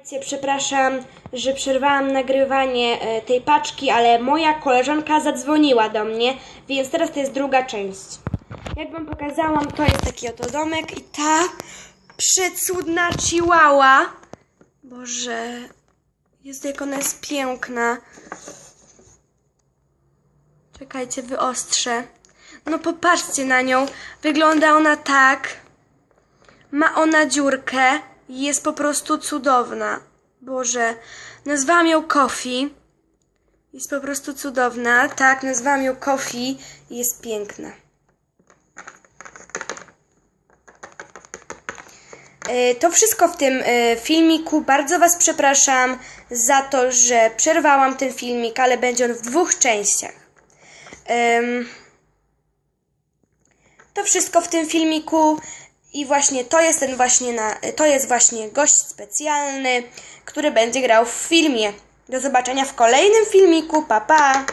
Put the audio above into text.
Słuchajcie, przepraszam, że przerwałam nagrywanie e, tej paczki, ale moja koleżanka zadzwoniła do mnie, więc teraz to jest druga część. Jak wam pokazałam, to jest taki oto domek i ta przecudna chihuahua. Boże, jest jak ona jest piękna. Czekajcie, wyostrzę. No popatrzcie na nią. Wygląda ona tak. Ma ona dziurkę jest po prostu cudowna. Boże, nazwałam ją Kofi. Jest po prostu cudowna. Tak, nazwałam ją Kofi jest piękna. E, To wszystko w tym e, filmiku. Bardzo Was przepraszam za to, że przerwałam ten filmik, ale będzie on w dwóch częściach. To wszystko w tym filmiku i właśnie to jest ten właśnie na, to jest właśnie gość specjalny, który będzie grał w filmie. Do zobaczenia w kolejnym filmiku. Pa pa.